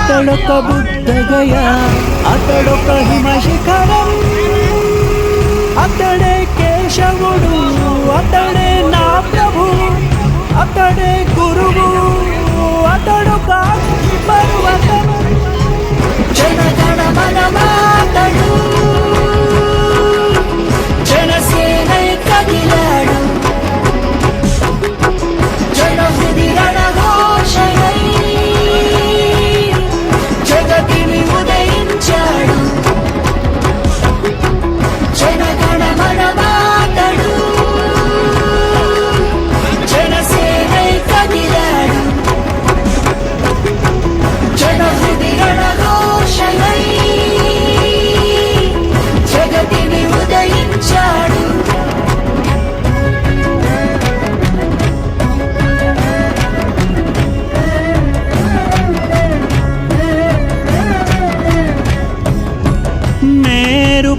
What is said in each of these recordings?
అతడొక బుద్ధగయ అతడొక హిమశిఖరం అతడే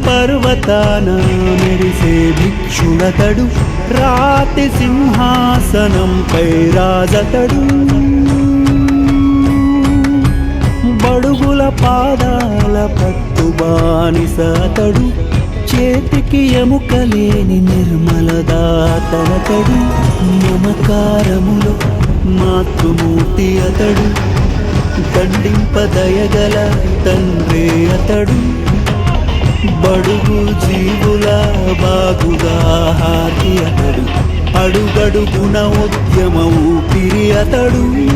పర్వతాన మెరిసే భిక్షుడతడు. రాతి సింహాసనంపై రాజతడు. బడుగుల పాదాల పట్టు బానిసతడు. చేతికి ఎముకలేని నిర్మల దాతనతడు. మమకారములో మాతృమూర్తి అతడు. దండింపదయగల తండ్రి అతడు. బడుగు జీవుల బాగుగా హాతి అతడు. అడుగడుగున ఉద్యమ ఊపిరి అతడు.